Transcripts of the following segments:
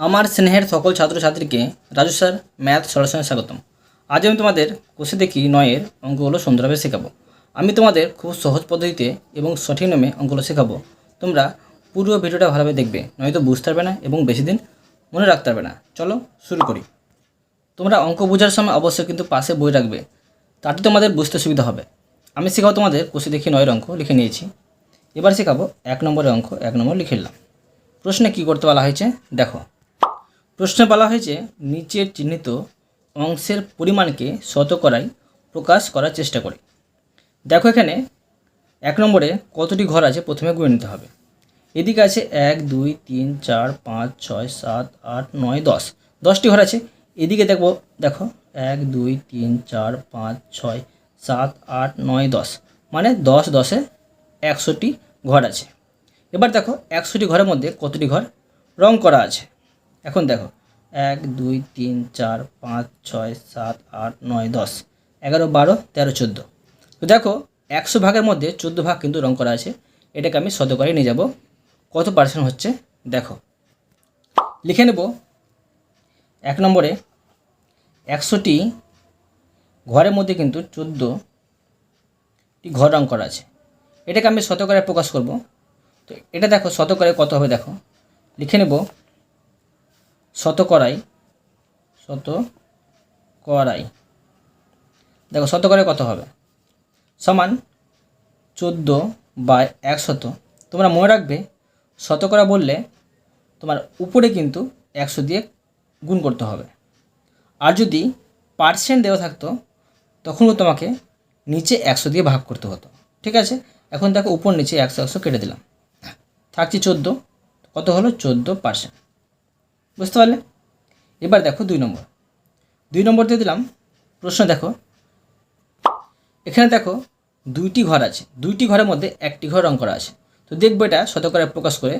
আমার স্নেহের সকল ছাত্রছাত্রীকে রাজু স্যার, ম্যাথ সলিউশনে স্বাগতম। আজ আমি তোমাদের কোষে দেখি নয়ের অঙ্কগুলো সুন্দরভাবে শেখাবো। আমি তোমাদের খুব সহজ পদ্ধতিতে এবং সঠিক নামে অঙ্কগুলো শেখাবো। তোমরা পুরো ভিডিওটা ভালোভাবে দেখবে, নয়তো বুঝতে পারবে না এবং বেশি দিন মনে রাখতে পারবে না। চলো শুরু করি। তোমরা অঙ্ক বোঝার সময় অবশ্যই কিন্তু পাশে বই রাখবে, তাতে তোমাদের বুঝতে সুবিধা হবে। আমি শেখাবো তোমাদের কোষে দেখি নয়ের অঙ্ক লিখে নিয়েছি। এবার শেখাবো এক নম্বরের অঙ্ক, এক নম্বর লিখে নিলাম। প্রশ্নে কী করতে বলা হয়েছে? দেখো প্রশ্নে বলা হয়েছে নিচের চিহ্নিত অংশের পরিমাণকে শতকরায় প্রকাশ করার চেষ্টা করে। দেখো এখানে এক নম্বরে কতটি ঘর আছে প্রথমে গুনে নিতে হবে। এদিকে আছে এক, দুই, তিন, চার, পাঁচ, ছয়, সাত, আট, নয়, দশ। দশটি ঘর আছে। এদিকে দেখো দেখো, এক, দুই, তিন, চার, পাঁচ, ছয়, সাত, আট, নয়, দশ। মানে দশ দশে একশোটি ঘর আছে। এবার দেখো, একশোটি ঘরের মধ্যে কতটি ঘর রং করা আছে? এখন দেখো, এক, দুই, তিন, চার, পাঁচ, ছয়, সাত, আট, নয়, দশ, এগারো, বারো, তেরো, চোদ্দ। তো দেখো, একশো ভাগের মধ্যে চোদ্দ ভাগ কিন্তু রং করা আছে। এটাকে আমি শতকরে নিয়ে যাব। কত পার্সেন্ট হচ্ছে? দেখো, লিখে নেব। এক নম্বরে, একশোটি ঘরের মধ্যে কিন্তু চোদ্দোটি ঘর রং করা আছে। এটাকে আমি শতকরে প্রকাশ করব। তো এটা দেখো, শতকরে কত হবে দেখো, লিখে নেব। শতকরাই শতকরাই দেখো শতকরে কত হবে? সমান চোদ্দ বাই একশত। তোমরা মনে রাখবে শতকরা বললে তোমার উপরে কিন্তু একশো দিয়ে গুণ করতে হবে। আর যদি পার্সেন্ট দেওয়া থাকতো তখনও তোমাকে নিচে একশো দিয়ে ভাগ করতে হতো। ঠিক আছে? এখন দেখো, উপর নিচে একশো একশো কেটে দিলাম। থাকছে চোদ্দ, কত হলো? চোদ্দ পার্সেন্ট বুঝতে পারলে? এবার দেখো দুই নম্বর। দুই নম্বর দিয়ে দিলাম, প্রশ্ন দেখো। এখানে দেখো দুইটি ঘর আছে। দুইটি ঘরের মধ্যে একটি ঘর রং করা আছে। তো দেখব এটা শতকরা প্রকাশ করে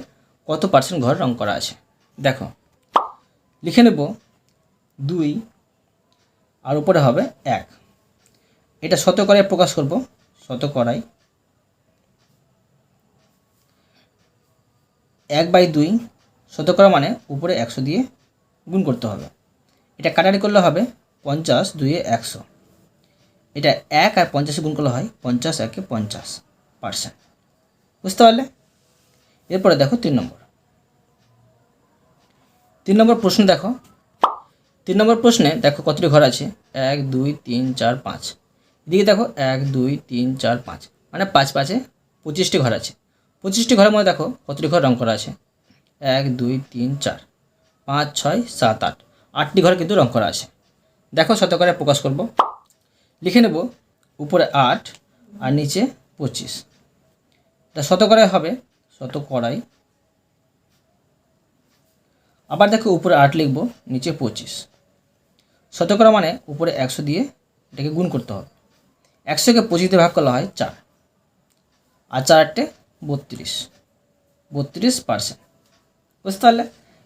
কত পার্সেন্ট ঘর রং করা আছে। দেখো, লিখে নেব দুই, আর উপরে হবে এক। এটা শতকরায় প্রকাশ করব, শতকরায় এক বাই দুই শতকরা মানে উপরে একশো দিয়ে গুণ করতে হবে। এটা কাটারি করলে হবে পঞ্চাশ দুইয়ে একশো। এটা এক আর পঞ্চাশে গুণ করলে হয় পঞ্চাশ একে পঞ্চাশ পার্সেন্ট। বুঝতে পারলে? এরপরে দেখো তিন নম্বর। তিন নম্বর প্রশ্ন দেখো। তিন নম্বর প্রশ্নে দেখো কতটি ঘর আছে? এক, দুই, তিন, চার, পাঁচ। এদিকে দেখো এক, দুই, তিন, চার, পাঁচ। মানে পাঁচ পাঁচে পঁচিশটি ঘর আছে। পঁচিশটি ঘরের মধ্যে দেখো কতটি ঘর রং করা আছে? এক, দুই, তিন, চার, পাঁচ, ছয়, সাত, আট। আটটি ঘর কিন্তু রং করা আছে। দেখো শতকরে প্রকাশ করব। লিখে নেব উপরে আট আর নিচে পঁচিশ। তা শতকরায় হবে শতকরাই আবার দেখো উপরে আট লিখব, নিচে পঁচিশ। শতকরা মানে উপরে একশো দিয়ে এটাকে গুণ করতে হবে। একশোকে পঁচিশে ভাগ করা হয় চার। আর চার আটটে বত্রিশ। বত্রিশ পার্সেন্ট। বুঝতে পারলে?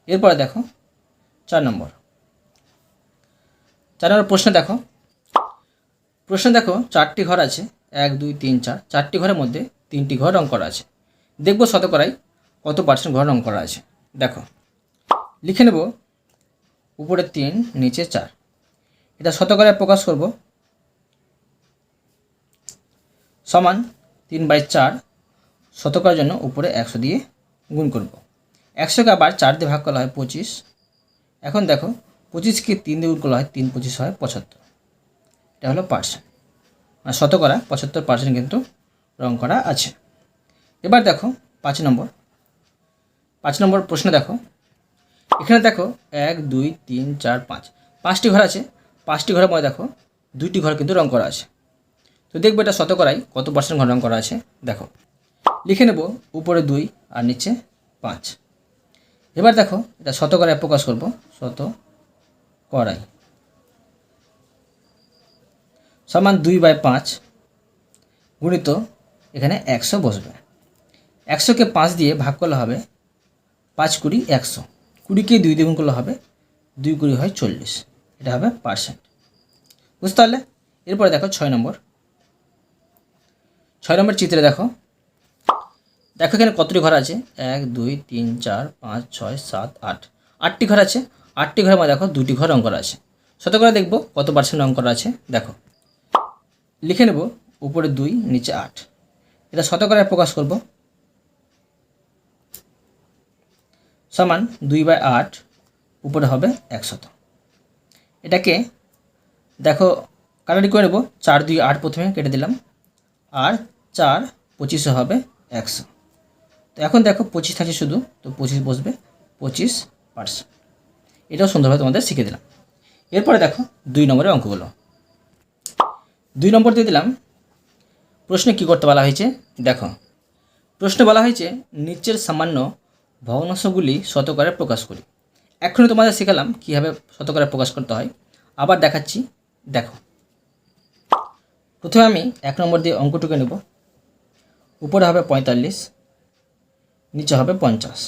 এরপরে দেখো, চার নম্বর। চার নম্বর প্রশ্ন দেখো। প্রশ্ন দেখো, চারটি ঘর আছে, এক, দুই, তিন, চার। চারটি ঘরের মধ্যে তিনটি ঘর রং করা আছে। দেখব শতকরাই কত পার্সেন্ট ঘর রং করা আছে। দেখো, লিখে নেব, উপরে তিন, নিচে চার। এটা শতকরায় প্রকাশ করব। সমান তিন বাই চার, শতকরার জন্য উপরে একশো দিয়ে গুণ করব। একশোকে আবার চার দিয়ে ভাগ করা হয় পঁচিশ। এখন দেখো পঁচিশকে তিন দিয়ে করা হয় তিন, পঁচিশ হয় পঁচাত্তর। এটা হলো পার্সেন্ট আর শতকরা পঁচাত্তর পার্সেন্ট কিন্তু রং করা আছে। এবার দেখো, পাঁচ নম্বর। পাঁচ নম্বর প্রশ্ন দেখো, এখানে দেখো, এক, দুই, তিন, চার, পাঁচ। পাঁচটি ঘর আছে, পাঁচটি ঘরের মধ্যে দেখো, দুইটি ঘর কিন্তু রং করা আছে। তো দেখব এটা শতকরাই কত পার্সেন্ট ঘর রং করা আছে, দেখো। লিখে নেব, উপরে দুই আর নিচে পাঁচ। এবার দেখো, এটা শতকরায় প্রকাশ করব, শত করাই। সমান দুই বাই পাঁচ গুণিত এখানে একশো বসবে। একশোকে পাঁচ দিয়ে ভাগ করলে হবে পাঁচ কুড়ি একশো। কুড়িকে দুই দিয়ে গুণ করলে হবে দুই কুড়ি হয় চল্লিশ। এটা হবে পার্সেন্ট। বুঝতে পারলে? এরপরে দেখো ছয় নম্বর। ছয় নম্বর চিত্রে দেখো দেখো এখানে কতটি ঘর আছে? এক, দুই, তিন, চার, পাঁচ, ছয়, সাত, আট। আটটি ঘর আছে। আটটি ঘরের মধ্যে দেখো দুটি ঘর রং করা আছে। শতকরা দেখব কত পার্সেন্ট রং করা আছে। দেখো। লিখে নেব উপরে দুই, নিচে আট। এটা শতকরায় প্রকাশ করব। সমান দুই বাই আট উপরে হবে একশত। এটাকে দেখো কাটাটি করে নেব। চার, দুই, আট প্রথমে কেটে দিলাম। আর চার, পঁচিশে হবে একশো। তো এখন দেখো পঁচিশ থাকছে শুধু, তো পঁচিশ বসবে, পঁচিশ পার্সেন্ট এটাও সুন্দরভাবে তোমাদের শিখে দিলাম। এরপরে দেখো দুই নম্বরের অঙ্কগুলো। দুই নম্বর দিয়ে দিলাম, প্রশ্নে কী করতে বলা হয়েছে? দেখো, প্রশ্নে বলা হয়েছে, নিচের সামান্য ভগ্নাংশগুলি শতকরে প্রকাশ করি। এখনই তোমাদের শেখালাম কীভাবে শতকরে প্রকাশ করতে হয়। আবার দেখাচ্ছি, দেখো। প্রথমে আমি এক নম্বর দিয়ে অঙ্কটুকে নেব। উপরে হবে পঁয়তাল্লিশ নিচে হবে পঞ্চাশ।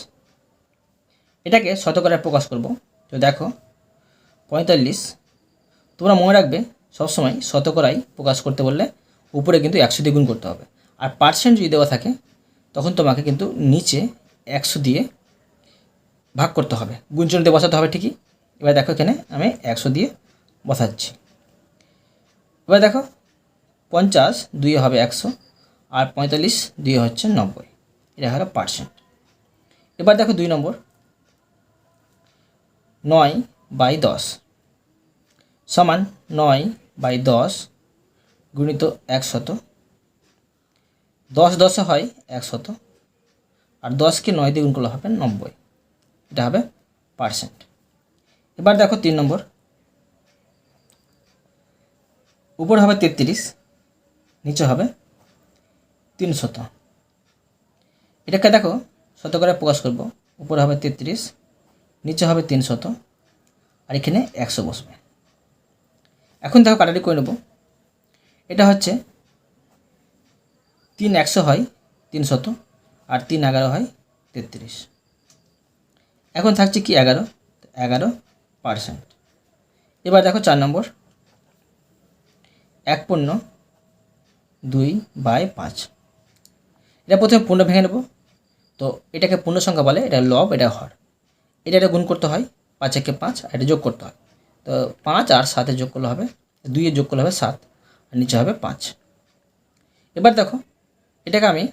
এটাকে শতকরে প্রকাশ করব। তো দেখো, পঁয়তাল্লিশ। তোমরা মনে রাখবে, সবসময় শতকরাই প্রকাশ করতে বললে উপরে কিন্তু একশো দিয়ে গুণ করতে হবে। আর পার্সেন্ট যদি দেওয়া থাকে, তখন তোমাকে কিন্তু নিচে একশো দিয়ে ভাগ করতে হবে। গুণচন দিয়ে বসাতে হবে ঠিকই। এবার দেখো এখানে আমি একশো দিয়ে বসাচ্ছি। এবার দেখো, পঞ্চাশ দুই হবে একশো, আর পঁয়তাল্লিশ দুই হচ্ছে নব্বই। এটা হলো পার্সেন্ট এবার দেখো দুই নম্বর। নয় বাই দশ সমান নয় বাই দশ গুণিত একশত। দশ দশে হয় একশত। আর দশকে নয় দিয়ে গুণ করলে হবে নব্বই। এটা হবে পার্সেন্ট এবার দেখো তিন নম্বর। উপর হবে তেত্রিশ, নিচে হবে তিনশত। এটাকে দেখো শতকরে প্রকাশ করব। উপরে হবে তেত্রিশ, নিচে হবে তিনশত, আর এখানে একশো বসবে। এখন দেখো কাটারি করে নেব। এটা হচ্ছে তিন একশো হয় তিনশত, আর তিন এগারো হয় তেত্রিশ। এখন থাকছে কি এগারো? এগারো পার্সেন্ট এবার দেখো চার নম্বর। এক পণ্য দুই বাই পাঁচ। এটা প্রথমে পণ্য ভেঙে নেব। তো এটাকে পূর্ণ সংখ্যা বলে, এটা লব, এটা হর। এটা এটা গুণ করতে হয়, পাঁচ একে পাঁচ, আর এটা যোগ করতে হয়। তো পাঁচ আর সাতে যোগ করলে হবে দুইয়ে যোগ করলে হবে সাত, আর নিচে হবে পাঁচ। এবার দেখো, এটাকে আমি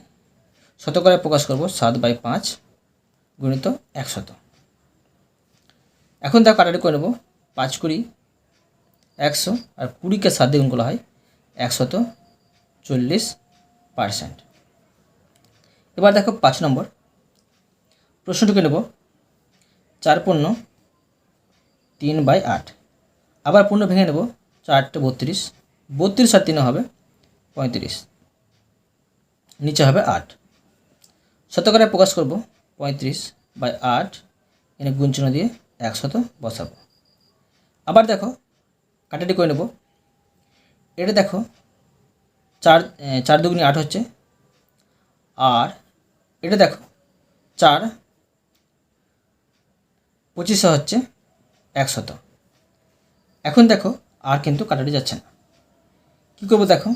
শতকরায় প্রকাশ করব, সাত বাই পাঁচ গুণিত একশত এখন দেখো কাটারি করে নেব, পাঁচ কুড়ি, একশো, আর কুড়িকে সাত দিয়ে গুণ করা হয় একশত চল্লিশ পার্সেন্ট। এবার দেখো পাঁচ নম্বর প্রশ্নটুকু নেব। চার পূর্ণ তিন বাই আট। আবার পূর্ণ ভেঙে নেব। চারটে বত্রিশ। বত্রিশ আর তিনে হবে পঁয়ত্রিশ। নিচে হবে আট। শতকরায় প্রকাশ করব পঁয়ত্রিশ বাই আট। এনে গুঞ্চনা দিয়ে একশত বসাবো। আবার দেখো, কাটাটি করে নেব। এটা দেখো, চার চার দুগুনি আট হচ্ছে। আর এটা দেখো, চার পঁচিশে হচ্ছে একশত। এখন দেখো আর কিন্তু কাটাটি যাচ্ছে না। কী করব দেখো?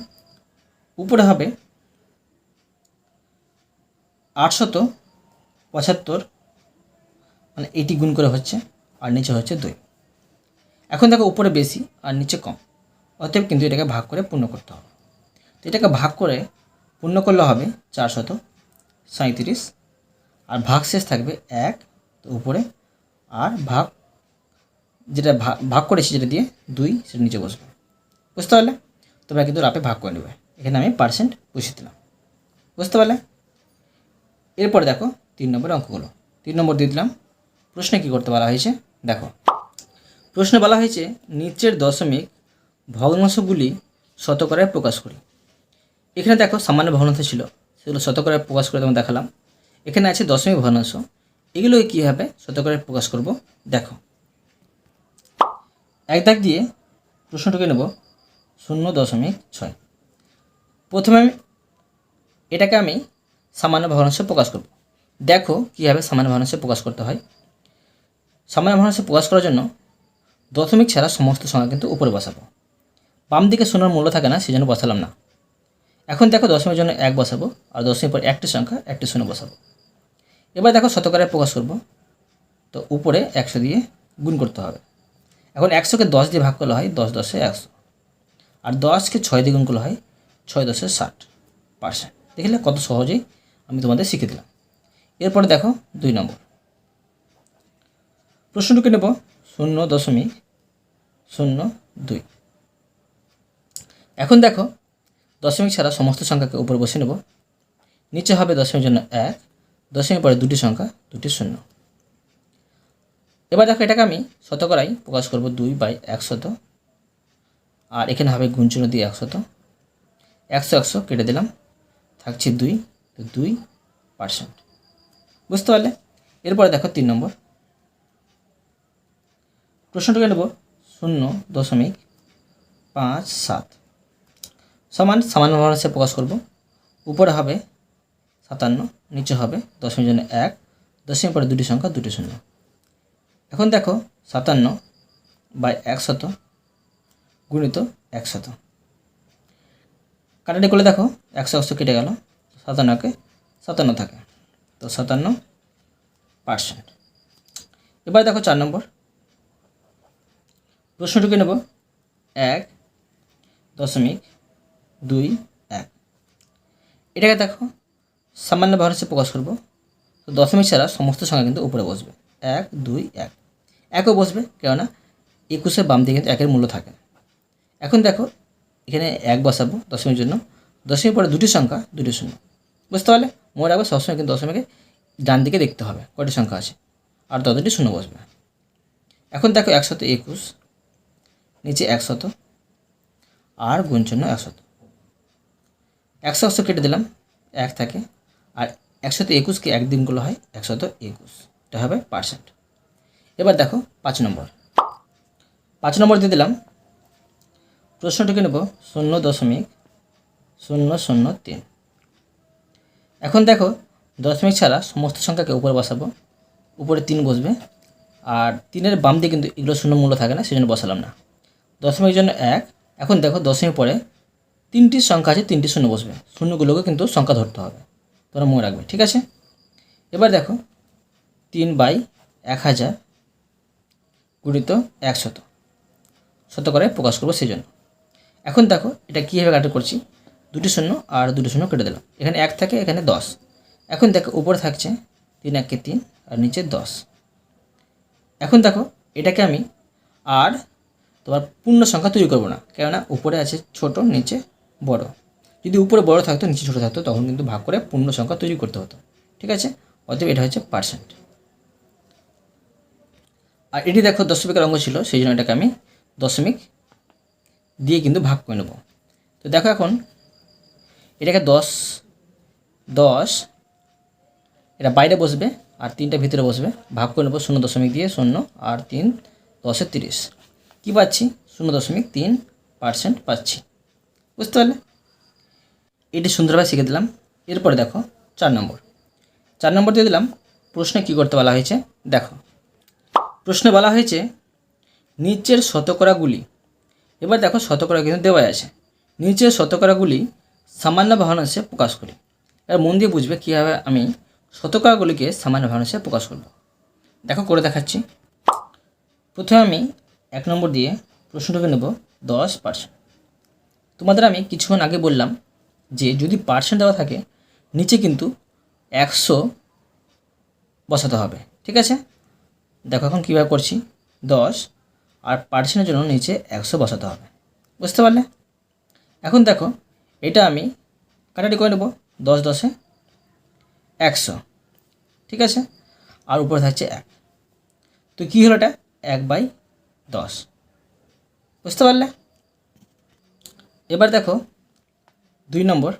উপরে হবে আটশত পঁচাত্তর মানে এইটি গুণ করে হচ্ছে, আর নিচে হচ্ছে দুই। এখন দেখো উপরে বেশি আর নিচে কম। অতএব কিন্তু এটাকে ভাগ করে পূর্ণ করতে হবে। তো এটাকে ভাগ করে পূর্ণ করলে হবে চারশত সাঁত্রিশ আর ভাগ শেষ থাকবে এক, তো উপরে আর ভাগ, যেটা ভাগ করেছি যেটা দিয়ে দুই, সেটা নিচে বসবে। বুঝতে পারলে? তোমরা কিন্তু রাপে ভাগ করে নেবে। এখানে আমি পার্সেন্ট বসিয়ে দিলাম। বুঝতে পারলে? এরপরে দেখো, তিন নম্বর অঙ্কগুলো। তিন নম্বর দিয়ে দিলাম। প্রশ্নে কী করতে বলা হয়েছে? দেখো। প্রশ্নে বলা হয়েছে, নিচের দশমিক ভগ্নাংশগুলি শতকরায় প্রকাশ করি। এখানে দেখো, সামান্য ভগ্নাংশ ছিল। সেগুলো শতকরায় প্রকাশ করে তোমার দেখালাম। এখানে আছে দশমিক ভগ্নাংশ। এগুলোকে কীভাবে শতকরায় প্রকাশ করব। দেখো। এক দাগ দিয়ে প্রশ্নটাকে নেব। শূন্য দশমিক ছয়। প্রথমে আমি এটাকে আমি সামান্য ভগ্নাংশে প্রকাশ করব। দেখো কীভাবে সামান্য ভগ্নাংশে প্রকাশ করতে হয়। সামান্য ভগ্নাংশে প্রকাশ করার জন্য দশমিক ছাড়া সমস্ত সংখ্যা কিন্তু উপরে বসাবো। বাম দিকে শূন্যর মূল্য থাকে না সেই জন্য বসালাম না। এখন দেখো দশমিকের জন্য এক বসাবো, আর দশমিক পর একটি সংখ্যা, একটি শূন্য বসাবো। এবার দেখো শতকরায় প্রকাশ করব। তো উপরে একশো দিয়ে গুণ করতে হবে। এখন একশোকে দশ দিয়ে ভাগ করলে হয় দশ দশে একশো। আর দশকে ছয় দিয়ে গুণ করলে হয় ছয় দশে ষাট পার্সেন্ট। দেখলে কত সহজেই আমি তোমাদের শিখিয়ে দিলাম। এরপরে দেখো দুই নম্বর। প্রশ্নটুকু নেব শূন্য দশমিক শূন্য দুই। এখন দেখো দশমিক ছাড়া সমস্ত সংখ্যাকে উপরে বসে নেব। নিচে হবে দশমিক জন্য এক দশমিক পরে দুটি সংখ্যা, দুটি শূন্য। এবার দেখো এটাকে আমি শতকরাই প্রকাশ করব দুই বাই একশত আর এখানে হবে গুণচিহ্ন দিয়ে একশত একশো একশো কেটে দিলাম, থাকছে দুই, তো দুই পার্সেন্ট বুঝতে পারলে? এরপরে দেখো তিন নম্বর। প্রশ্নটাকে নেব শূন্য দশমিক পাঁচ সাত। সমান সামান্য মানুষে প্রকাশ করব। উপরে হবে সাতান্ন, নিচে হবে দশমিক জন্য এক, দশমিক পরে দুটি সংখ্যা দুটি শূন্য। এখন দেখো সাতান্ন বাই একশত গুণিত একশত। কাটাটি করলে দেখো একশো একশো কেটে গেল সাতান্নকে সাতান্ন থাকে। তো সাতান্ন পার্সেন্ট। এবার দেখো চার নম্বর। প্রশ্নটুকু নেব এক দশমিক দুই এক। এটাকে দেখো সামান্য ভারসে প্রকাশ করব। তো দশমিক ছাড়া সমস্ত সংখ্যা কিন্তু উপরে বসবে। এক, দুই, এক। একও বসবে, কেননা একুশের বাম দিকে কিন্তু একের মূল্য থাকে। এখন দেখো, এখানে এক বসাবো দশমিক জন্য। দশমিক পরে দুটি সংখ্যা, দুটি শূন্য। বুঝতে পারলে? মনে রাখবে সবসময় কিন্তু দশমিকে ডান দিকে দেখতে হবে কটি সংখ্যা আছে। আর ততটি শূন্য বসবে। এখন দেখো একশত একুশ, নিচে একশত, আর গুণ চিহ্ন একশত। একশো একশো কেটে দিলাম, এক থাকে। আর একশত একুশকে এক দিনগুলো হয় একশত একুশ। এটা হবে পার্সেন্ট এবার দেখো পাঁচ নম্বর। পাঁচ নম্বর দিয়ে দিলাম। প্রশ্নটিকে নেব শূন্য দশমিক শূন্য শূন্য তিন। এখন দেখো দশমিক ছাড়া সমস্ত সংখ্যাকে উপরে বসাবো। উপরে তিন বসবে। আর তিনের বাম দিয়ে কিন্তু এগুলো শূন্য মূল্য থাকে না, সেজন্য বসালাম না। দশমিকের জন্য এক। এখন দেখো দশমিক পরে তিনটি সংখ্যা আছে, তিনটি শূন্য বসবে। শূন্যগুলোকে কিন্তু সংখ্যা ধরতে হবে। তোমরা মনে রাখবে, ঠিক আছে? এবার দেখো, তিন বাই এক হাজার গুণিত একশত শত। করে প্রকাশ করব সেই জন্য এখন দেখো, এটা কীভাবে কাটা করছি? দুটি শূন্য আর দুটি শূন্য কেটে দিলাম। এখানে এক থাকে, এখানে দশ। এখন দেখো, উপরে থাকছে তিন একে তিন আর নিচে দশ। এখন দেখো, এটাকে আমি আর তোমার পূর্ণ সংখ্যা তৈরি করব না। কেননা উপরে আছে ছোট, নিচে বড়। যদি উপরে বড় থাকতো, নিচে ছোট থাকতো, তখন কিন্তু ভাগ করে পূর্ণ সংখ্যা তৈরি করতে হতো। ঠিক আছে? অতএব এটা হচ্ছে পার্সেন্ট আর এটি দেখো দশমিকের অঙ্গ ছিল, সেই জন্য এটাকে আমি দশমিক দিয়ে কিন্তু ভাগ করে নেব। তো দেখো এখন, এটাকে দশ দশ, এটা বাইরে বসবে আর তিনটা ভিতরে বসবে, ভাগ করে নেব শূন্য দশমিক দিয়ে শূন্য আর তিন দশে তিরিশ। কী পাচ্ছি? শূন্য দশমিক তিন পার্সেন্ট পাচ্ছি। বুঝতে পারলে? এটি সুন্দরভাবে শিখে দিলাম। এরপরে দেখো, চার নম্বর। চার নম্বর দিয়ে দিলাম, প্রশ্নে কী করতে বলা হয়েছে? দেখো, প্রশ্নে বলা হয়েছে, নিচের শতকরাগুলি, এবার দেখো শতকরা কিন্তু দেওয়া আছে। নিচের শতকরাগুলি সামান্য ভগ্নাংশে প্রকাশ করি। এবার মন দিয়ে বুঝবে কীভাবে আমি শতকরাগুলিকে সামান্য ভগ্নাংশে প্রকাশ করব। দেখো, করে দেখাচ্ছি। প্রথমে আমি এক নম্বর দিয়ে প্রশ্নটাকে নেব, দশ পার্সেন্ট। তোমাদের আমি কিছুক্ষণ আগে বললাম যে যদি পার্সেন্ট দেওয়া থাকে, নিচে কিন্তু একশো বসাতে হবে, ঠিক আছে? দেখো এখন কীভাবে করছি, দশ আর পার্সেন্টের জন্য নিচে একশো বসাতে হবে, বুঝতে পারলে? এখন দেখো, এটা আমি কাটাটি করে নেব, দশ দশে একশো, ঠিক আছে? আর উপরে থাকছে এক। তো কী হলো এটা? এক বাই দশ, বুঝতে পারলে? এবার দেখো দুই নম্বর।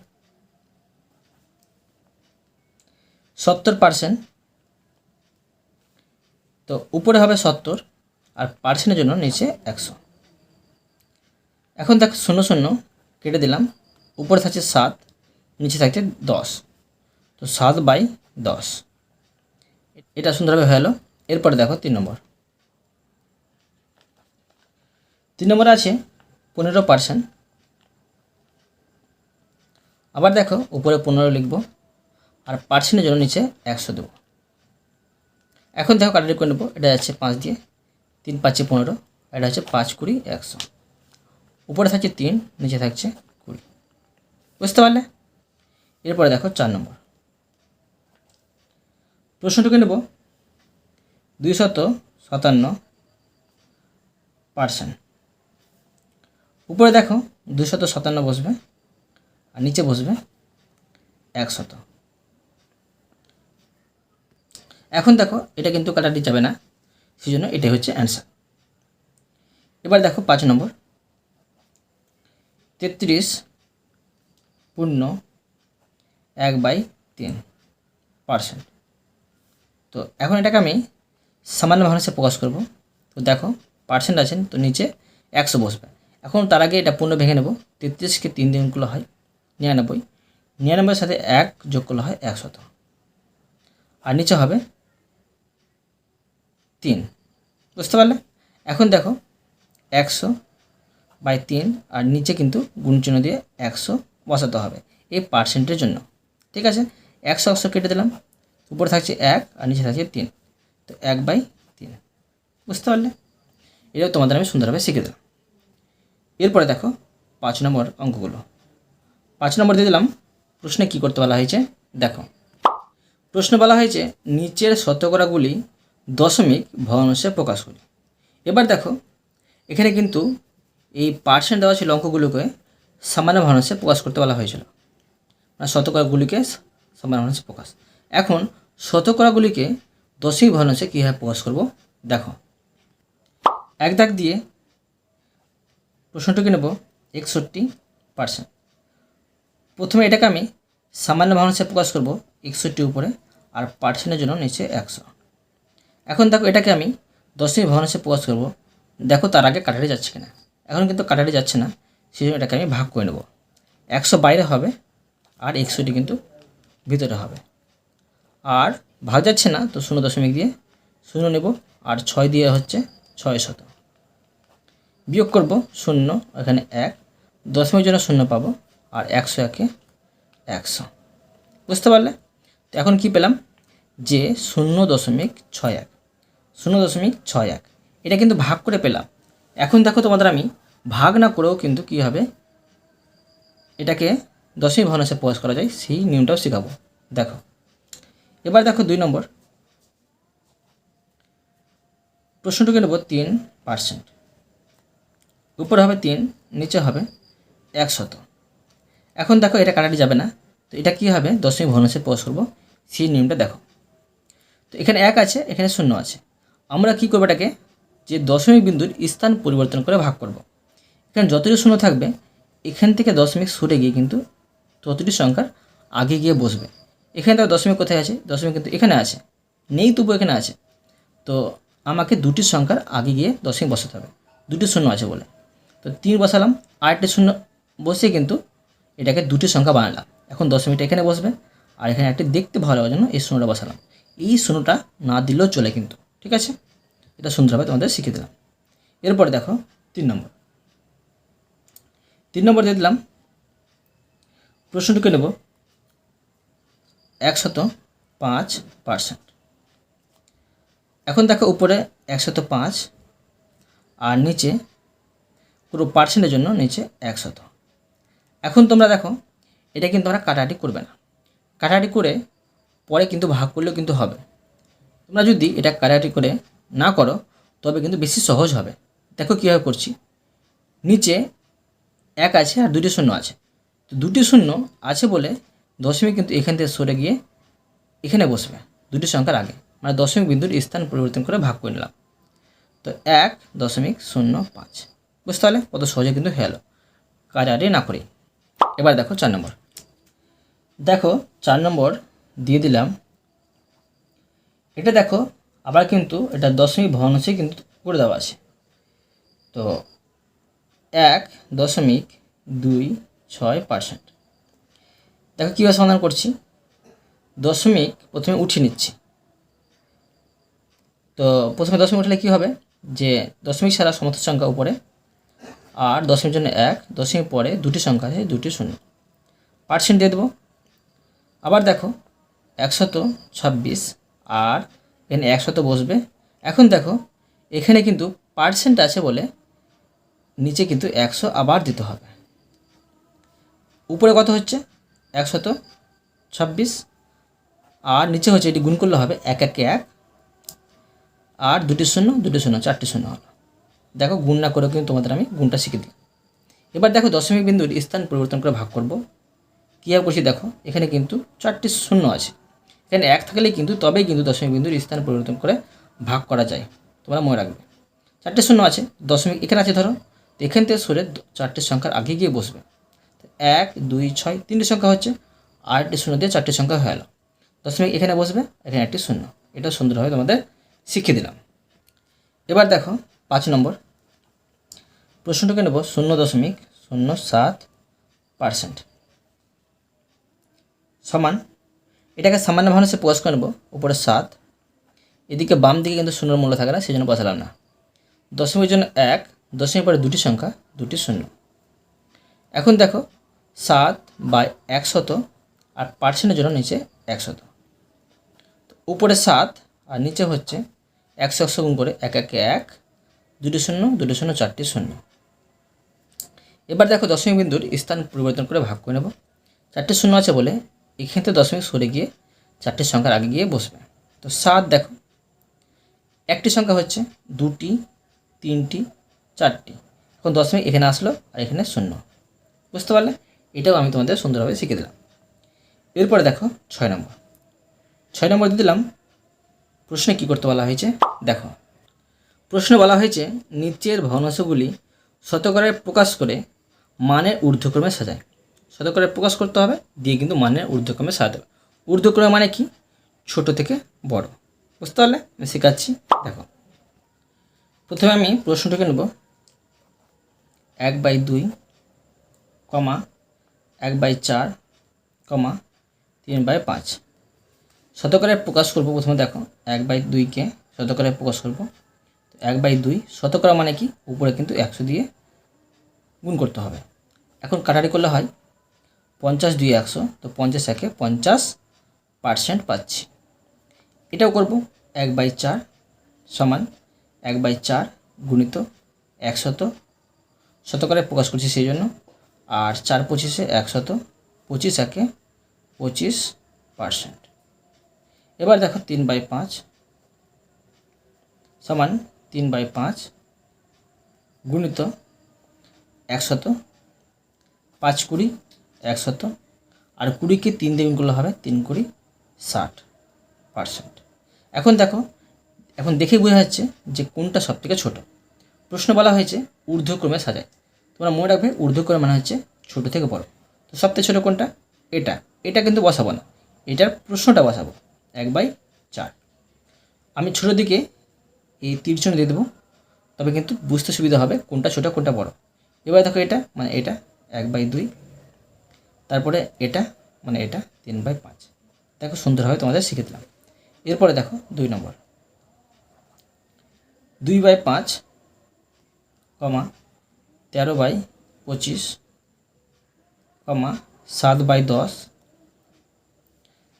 সত্তর পার্সেন্ট তো উপরে হবে সত্তর আর পার্সেন্টের জন্য নিচে একশো। এখন দেখো, শূন্য শূন্য কেটে দিলাম। উপরে থাকছে সাত, নিচে থাকছে দশ। তো সাত বাই দশ। এটা সুন্দরভাবে হয়ে গেলো এরপরে দেখো তিন নম্বর। তিন নম্বরে আছে পনেরো পার্সেন্ট আবার দেখো, উপরে পনেরো লিখব, আর পার্সেন্টের জন্য নিচে একশো দেবো। এখন দেখো কাটারি করে নেব, এটা যাচ্ছে পাঁচ দিয়ে, তিন পাঁচে পনেরো, এটা হচ্ছে পাঁচ কুড়ি একশো। উপরে থাকছে তিন, নিচে থাকছে কুড়ি। বুঝতে পারলে? এরপরে দেখো চার নম্বর। প্রশ্নটুকু নেব, দুইশত সাতান্ন পার্সেন্ট উপরে দেখো দুশত সাতান্ন বসবে। আর নিচে বসবে একশত এখন দেখো, এটা কিন্তু কাটাটি যাবে না সেই জন্য এটাই হচ্ছে অ্যান্সার এবার দেখো পাঁচ নম্বর। তেত্রিশ পূর্ণ এক বাই তিন পার্সেন্ট তো এখন এটাকে আমি সামান্য ভাষায় প্রকাশ করব। তো দেখো পার্সেন্ট আছেন তো নিচে একশো বসবে। এখন তার আগে এটা পূর্ণ ভেঙে নেব। তেত্রিশকে তিন দিনগুলো হয়। নিরানব্বই। নিরানব্বইয়ের সাথে এক যোগ করলে হয় একশত আর নিচে হবে তিন। বুঝতে পারলে? এখন দেখো, একশো বাই তিন আর নিচে কিন্তু গুণচিহ্ন দিয়ে একশো বসাতে হবে এই পার্সেন্টের জন্য। ঠিক আছে? একশো একশো কেটে দিলাম। উপরে থাকছে এক আর নিচে থাকছে তিন। তো এক বাই তিন। বুঝতে পারলে? এটাও তোমাদের আমি সুন্দরভাবে শিখে দিলাম। এরপরে দেখো পাঁচ নম্বর অঙ্কগুলো। পাঁচ নম্বর দিয়ে দিলাম, প্রশ্নে কী করতে বলা হয়েছে? দেখো। প্রশ্ন বলা হয়েছে, নিচের শতকরাগুলি দশমিক ভগ্নাংশে প্রকাশ করি। এবার দেখো, এখানে কিন্তু এই পার্সেন্ট দেওয়া ছিল অঙ্কগুলোকে সামান্য ভগ্নাংশে প্রকাশ করতে বলা হয়েছিল। মানে শতকরাগুলিকে সামান্য ভগ্নাংশে প্রকাশ। এখন শতকরাগুলিকে দশমিক ভগ্নাংশে কীভাবে প্রকাশ করব? দেখো। এক দাগ দিয়ে প্রশ্নটুকু নেব, একষট্টি পার্সেন্ট প্রথমে এটাকে আমি সামান্য ভগ্নাংশে প্রকাশ করব একষট্টি উপরে আর পার্সেন্টের জন্য নিচে একশো। এখন দেখো এটাকে আমি দশমিক ভগ্নাংশে প্রকাশ করব। দেখো তার আগে কাটারি যাচ্ছে কিনা। এখন কিন্তু কাটারি যাচ্ছে না সেই জন্য এটাকে আমি ভাগ করে নেব। একশো বাইরে হবে আর একশোটি কিন্তু ভিতরে হবে। আর ভাগ যাচ্ছে না, তো শূন্য দশমিক দিয়ে শূন্য নেব আর ছয় দিয়ে হচ্ছে ছয় শত। বিয়োগ করব শূন্য, এখানে এক। দশমিক জন্য শূন্য পাবো। আর একশো একে একশো। বুঝতে পারলে? তো এখন কি পেলাম? যে শূন্য দশমিক ছয় এক। শূন্য দশমিক ছয় এক। এটা কিন্তু ভাগ করে পেলাম। এখন দেখো তোমাদের আমি ভাগ না করেও কিন্তু কী হবে? এটাকে দশমিক ভগ্নাংশে প্রকাশ করা যায়। সেই নিয়মটাও শেখাবো। দেখো। এবার দেখো দুই নম্বর। প্রশ্নটুকু নেব তিন পার্সেন্ট উপরে হবে তিন, নিচে হবে একশত এখন দেখো এটা কাটাটি যাবে না। তো এটা কী হবে? দশমিক ভগ্নাংশে প্রকাশ করব। সেই নিয়মটা দেখো। তো এখানে এক আছে, এখানে শূন্য আছে। আমরা কী করব এটাকে? যে দশমিক বিন্দুর স্থান পরিবর্তন করে ভাগ করব। এখানে যতটি শূন্য থাকবে, এখান থেকে দশমিক সরে গিয়ে কিন্তু ততটি সংখ্যার আগে গিয়ে বসবে। এখানে তো দশমিক কোথায় আছে? দশমিক কিন্তু এখানে আছে। নেই তবু এখানে আছে। তো আমাকে দুটি সংখ্যার আগে গিয়ে দশমিক বসাতে হবে। দুটি শূন্য আছে বলে। তো তিন বসালাম, আরেকটি শূন্য বসিয়ে কিন্তু এটাকে দুটি সংখ্যা বানালাম। এখন দশমিকটা এখানে বসবে, আর এখানে একটি দেখতে ভালো লাগার জন্য এই শূন্যটা বসালাম। এই শূন্যটা না দিলেও চলে কিন্তু, ঠিক আছে? এটা সুন্দরভাবে তোমাদের শিখিয়ে দিলাম। এরপরে দেখো তিন নম্বর। তিন নম্বর দিয়ে দিলাম, প্রশ্নটুকু নেব, একশত পাঁচ পার্সেন্ট। এখন দেখো উপরে একশত পাঁচ, আর নিচে পুরো পার্সেন্টের জন্য নিচে একশত। এখন তোমরা দেখো, এটা কিন্তু আমরা কাটাকাটি করবে না। কাটাকাটি করে পরে কিন্তু ভাগ করলেও কিন্তু হবে। তোমরা যদি এটা কাটাকাটি করে না করো, তবে কিন্তু বেশি সহজ হবে। দেখো কীভাবে করছি। নিচে এক আছে আর দুটি শূন্য আছে। তো দুটি শূন্য আছে বলে দশমিক কিন্তু এখান থেকে সরে গিয়ে এখানে বসবে দুটি সংখ্যার আগে। মানে দশমিক বিন্দুর স্থান পরিবর্তন করে ভাগ করে নিলাম। তো এক দশমিক শূন্য পাঁচ। বুঝতে পারলে? কত সহজে কিন্তু হয়ে গেলো। কাটাকাটি না করেই। এবার দেখো চার নম্বর। দেখো চার নম্বর দিয়ে দিলাম। এটা দেখো, আবার কিন্তু এটা দশমিক ভগ্নাংশে কিন্তু করে দেওয়া আছে। তো এক দশমিক দুই ছয় পার্সেন্ট দেখো কীভাবে সমাধান করছি? দশমিক প্রথমে উঠিয়ে নিচ্ছি। তো প্রথমে দশমিক উঠলে কী হবে? যে দশমিক ছাড়া সমস্ত সংখ্যা উপরে আর দশমিক জন্য এক দশমিক পরে দুটি সংখ্যা আছে, দুটি শূন্য। পার্সেন্ট দিয়ে দেবো। আবার দেখো, একশত ছাব্বিশ আর এখানে একশত বসবে। এখন দেখো, এখানে কিন্তু পার্সেন্ট আছে বলে নিচে কিন্তু একশো আবার দিতে হবে। উপরে কত হচ্ছে? একশত ছাব্বিশ আর নিচে হচ্ছে, এটি গুণ করলে হবে এক, একে, এক। আর দুটি শূন্য দুটি শূন্য, চারটি শূন্য হলো। দেখো, গুণ না করেও কিন্তু তোমাদের আমি গুণটা শিখে দিই এবার দেখো, দশমিক বিন্দুর স্থান পরিবর্তন করে ভাগ করব। কীভাবে করছি দেখো, এখানে কিন্তু চারটি শূন্য আছে। এখানে এক থাকলেই কিন্তু, তবেই কিন্তু দশমিক বিন্দুর স্থান পরিবর্তন করে ভাগ করা যায়। তোমরা মনে রাখবে। চারটে শূন্য আছে, দশমিক এখানে আছে ধরো এখান থেকে সরে চারটে সংখ্যার আগে গিয়ে বসবে। এক, দুই, ছয়, তিনটে সংখ্যা হচ্ছে একটি শূন্য দিয়ে চারটে সংখ্যা হয়ে গেল। দশমিক এখানে বসবে, এখানে একটি শূন্য। এটা সুন্দরভাবে তোমাদের শিখিয়ে দিলাম। এবার দেখো, পাঁচ নম্বর। প্রশ্নটাকে নেব শূন্য দশমিক শূন্য সাত পার্সেন্ট। সমান। এটাকে সামান্য মানুষে প্রকাশ করে নেব, উপরে সাত। এদিকে বাম দিকে কিন্তু শূন্যর মূল্য থাকে না সেই জন্য বসালাম না। দশমিক জন্য এক দশমিক পরে দুটি সংখ্যা, দুটি শূন্য। এখন দেখো, সাত বাই একশত আর পার্সেন্টের জন্য নিচে একশত। উপরে সাত আর নিচে হচ্ছে একশো একশো গুণ করে এক, একে, এক, দুটি শূন্য দুটি শূন্য, চারটি শূন্য। এবার দেখো দশমিক বিন্দুর স্থান পরিবর্তন করে ভাগ করে নেব। চারটে শূন্য আছে বলে এখান থেকে দশমিক সরে গিয়ে চারটে সংখ্যার আগে গিয়ে বসবে। তো সাত দেখো, একটি সংখ্যা হচ্ছে দুটি, তিনটি, চারটি। এখন দশমিক এখানে আসলো আর এখানে শূন্য। বুঝতে পারলে? এটাও আমি তোমাদের সুন্দরভাবে শিখে দিলাম। এরপরে দেখো ছয় নম্বর। ছয় নম্বর দিয়ে দিলাম, প্রশ্নে কী করতে বলা হয়েছে? দেখো, প্রশ্নে বলা হয়েছে, নিচের ভগ্নাংশগুলি শতকরায় প্রকাশ করে মানের ঊর্ধ্বক্রমে সাজায়। শতকরায় প্রকাশ করতে হবে, দিয়ে কিন্তু মানের ঊর্ধ্বক্রমে সাজাতে হবে ঊর্ধ্বক্রমে মানে কি? ছোট থেকে বড়। বুঝতে পারলে? আমি শেখাচ্ছি। দেখো। প্রথমে আমি প্রশ্নটাকে নেব। এক বাই দুই, কমা এক বাই চার, কমা তিন বাই পাঁচ। শতকরায় প্রকাশ করব প্রথমে দেখো। এক বাই দুইকে শতকরায় প্রকাশ করব। এক বাই দুই শতকরা মানে কি? উপরে কিন্তু একশো দিয়ে গুণ করতে হবে। এখন কাটারি করলে হয় পঞ্চাশ দুই একশো, তো পঞ্চাশ একে পঞ্চাশ পার্সেন্ট পাচ্ছি। এটাও করব এক বাই চার সমান এক বাই চার গুণিত একশত। শতকরায় প্রকাশ করছি সেই জন্য। আর চার পঁচিশে একশত, পঁচিশ একে পঁচিশ পার্সেন্ট এবার দেখো তিন বাই পাঁচ সমান তিন বাই পাঁচ গুণিত একশত, পাঁচ কুড়ি, একশত, আর কুড়িকে তিন দিয়ে করলে হবে তিন কুড়ি ষাট পার্সেন্ট এখন দেখো, এখন দেখে বোঝা যাচ্ছে যে কোনটা সব থেকে ছোটো। প্রশ্ন বলা হয়েছে ঊর্ধ্বক্রমে সাজায়। তোমরা মনে রাখবে ঊর্ধ্বক্রমে মানে হচ্ছে ছোটো থেকে বড়। তো সবথেকে ছোটো কোনটা? এটা। এটা কিন্তু বসাবো না। এটার প্রশ্নটা বসাবো। এক বাই চার। আমি ছোটো দিকে এই তীর চিহ্ন দিয়ে দেবো, তবে কিন্তু বুঝতে সুবিধা হবে কোনটা ছোটো, কোনটা বড়। এবার দেখো এটা মানে এটা, এক বাই দুই। তারপরে এটা মানে এটা, তিন বাই পাঁচ। দেখো সুন্দরভাবে তোমাদের শিখে দিলাম। এরপরে দেখো দুই নম্বর। দুই বাই পাঁচ, কমা তেরো বাই পঁচিশ, কমা সাত বাই দশ।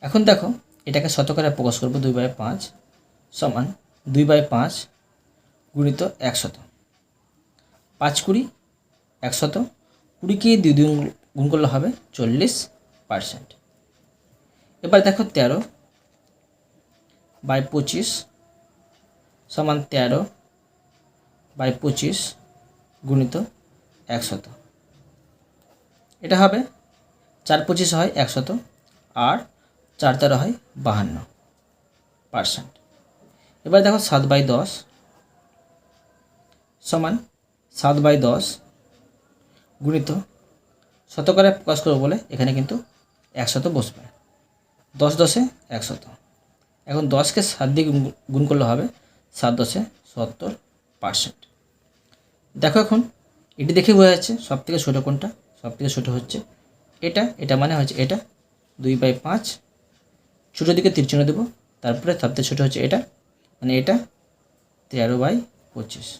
এখন দেখো এটাকে শতকরায় প্রকাশ করব দুই বাই পাঁচ সমান দুই বাই পাঁচ গুণিত একশত পাঁচ কুড়ি একশত কুড়িকে দুই দুই গুণ করলে হবে চল্লিশ পার্সেন্ট। এবার দেখো তেরো বাই পঁচিশ সমান তেরো বাই পঁচিশ গুণিত একশত। এটা হবে চার পঁচিশ হয় একশত, আর চার তেরো হয় বাহান্ন পার্সেন্ট। এবার দেখো সাত বাই দশ সমান সাত বাই দশ গুণিত শতকরায় প্রকাশ করব বলে এখানে কিন্তু একশত বসবে। দশ দশে একশত। এখন দশকে সাত দিয়ে গুণ- করলে হবে সাত দশে সত্তর পার্সেন্ট দেখো এখন, এটি দেখে বোঝা যাচ্ছে সব থেকে ছোটো কোনটা সব থেকে ছোটো হচ্ছে এটা এটা মানে হচ্ছে এটা, দুই বাই পাঁচ। ছোটো দিকে তীর চিহ্ন দেবো, তারপরে সব থেকে ছোটো হচ্ছে এটা মানে এটা, তেরো বাই পঁচিশ।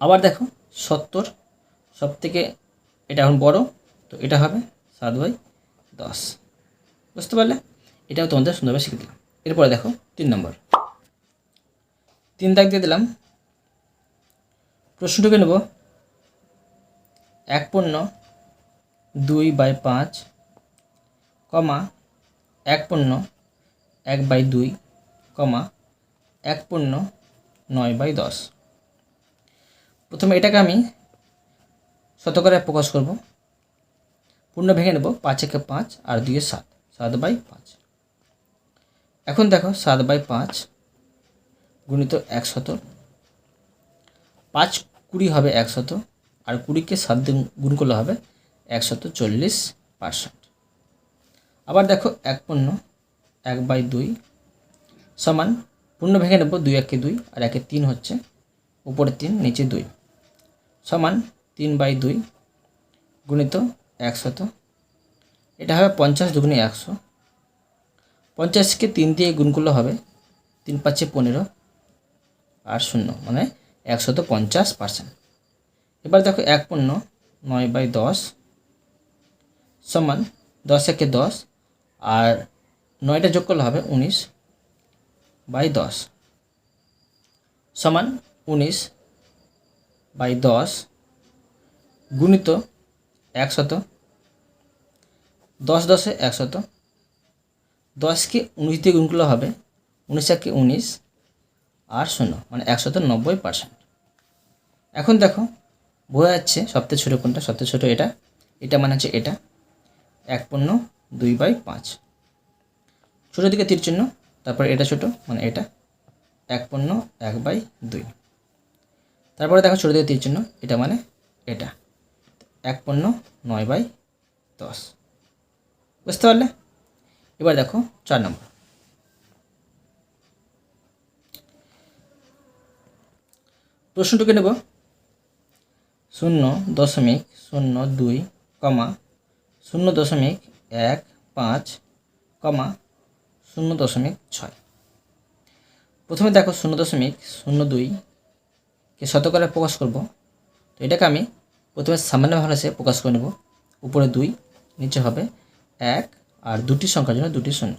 আবার দেখো, সত্তর সব থেকে এটা এখন বড়, তো এটা হবে সাত বাই দশ। বুঝতে পারলে? এটাও তোমাদের সুন্দরভাবে শিখে দিলাম। এরপরে দেখো তিন নম্বর। তিন দাগ দিয়ে দিলাম। প্রশ্নটুকু নেব। এক পূর্ণ দুই বাই পাঁচ কমা এক পূর্ণ এক বাই দুই কমা এক পূর্ণ নয় বাই দশ। প্রথমে এটাকে আমি শতকরায় প্রকাশ করব। পূর্ণ ভেঙে নেব পাঁচ একে পাঁচ আর দুইয়ে সাত। সাত বাই পাঁচ। এখন দেখো সাত বাই পাঁচ গুণিত একশত পাঁচ কুড়ি হবে একশত আর কুড়িকে সাত দিন গুণ করলে হবে একশত চল্লিশ পার্সেন্ট আবার দেখো এক পূর্ণ এক বাই দুই সমান পূর্ণ ভেঙে নেব দুই একে দুই আর একে তিন হচ্ছে উপরে তিন, নিচে দুই। সমান তিন বাই দুই গুণিত একশত। এটা হবে পঞ্চাশ দুগুণে একশো। পঞ্চাশকে তিন দিয়ে গুণ করলে হবে তিন পাঁচে পনেরো আর শূন্য মানে একশত পঞ্চাশ পার্সেন্ট এবার দেখো এক পণ্য নয় বাই দশ সমান দশ একে দশ আর নয়টা যোগ করলে হবে উনিশ বাই দশ সমান উনিশ বাই দশ গুণিত একশত, দশ দশে একশত, দশকে উনিশ দিয়ে গুণ করলে হবে উনিশ একে উনিশ, আর শূন্য মানে একশত নব্বই পার্সেন্ট এখন দেখো, বোঝা যাচ্ছে সবথেকে ছোটো কোনটা সবথেকে ছোটো এটা এটা মানে হচ্ছে এটা, এক পণ্য দুই বাই পাঁচ। ছোটো দিকে তীর চিহ্ন, তারপর এটা ছোটো মানে এটা, এক পণ্য এক বাই দুই। তারপরে দেখো ছোটো দিকে তীর এটা মানে এটা। এক পণ্য নয় বাই দশ। বুঝতে পারলে? এবার দেখো চার নম্বর। প্রশ্নটুকু নেব। শূন্য দশমিক শূন্য দুই কমা শূন্য দশমিক এক পাঁচ কমা শূন্য দশমিক ছয়। প্রথমে দেখো শূন্য দশমিক শূন্য দুইকে শতকরা প্রকাশ করব। তো এটাকে আমি প্রথমে সামান্য ভাষায় প্রকাশ করে নেব। উপরে দুই, নিচে হবে এক, আর দুটি সংখ্যার জন্য দুটি শূন্য।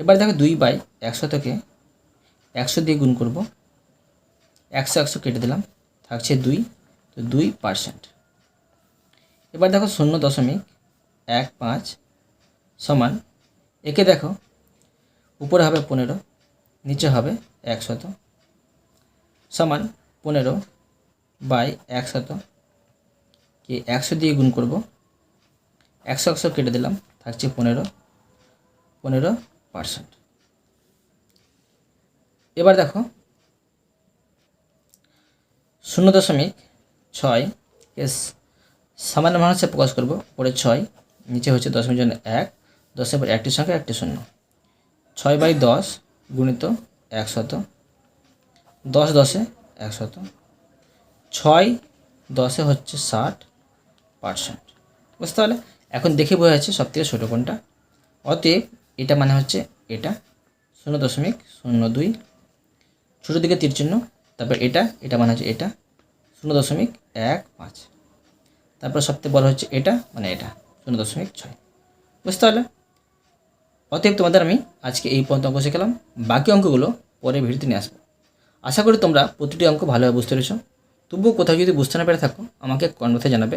এবার দেখো দুই বাই একশো থেকে একশো দিয়ে গুণ করব। একশো একশো কেটে দিলাম, থাকছে দুই, তো দুই পার্সেন্ট এবার দেখো শূন্য দশমিক এক পাঁচ সমান, একে দেখো উপরে হবে পনেরো, নিচে হবে একশত সমান পনেরো বাই একশত। কি একশো দিয়ে গুণ করব। একশো একশো কেটে দিলাম, থাকছে পনেরো। পনেরো পার্সেন্ট। এবার দেখো, শূন্য দশমিক ছয় এস, সামান্য মানুষে প্রকাশ করব, পরে ছয়, নিচে হচ্ছে দশমিক জন্য এক, দশের পর একটি সংখ্যা, একটি শূন্য। ছয় বাই দশ গুণিত একশত দশ দশে একশত ছয় দশে হচ্ছে ষাট পার্সেন্ট। বুঝতে পারলে? এখন দেখে বোঝা যাচ্ছে সব থেকে ছোটো কোনটা। অতএব এটা মানে হচ্ছে এটা শূন্য দশমিক শূন্য দুই। ছোটো দিকে তীর চিহ্ন, তারপর এটা এটা মানে হচ্ছে এটা, শূন্য দশমিক এক পাঁচ। তারপর সবথেকে বড় হচ্ছে এটা মানে এটা, শূন্য দশমিক ছয়। বুঝতে পারলে? অতএব তোমাদের আমি আজকে এই পর্যন্ত অঙ্ক শেখালাম। বাকি অঙ্কগুলো পরে ভিডিওতে নিয়ে আসব। আশা করি তোমরা প্রতিটি অঙ্ক ভালোভাবে বুঝতে পেরেছ। তবুও কোথাও যদি বুঝতে না পেরে থাকো, আমাকে কমেন্টে জানাবে।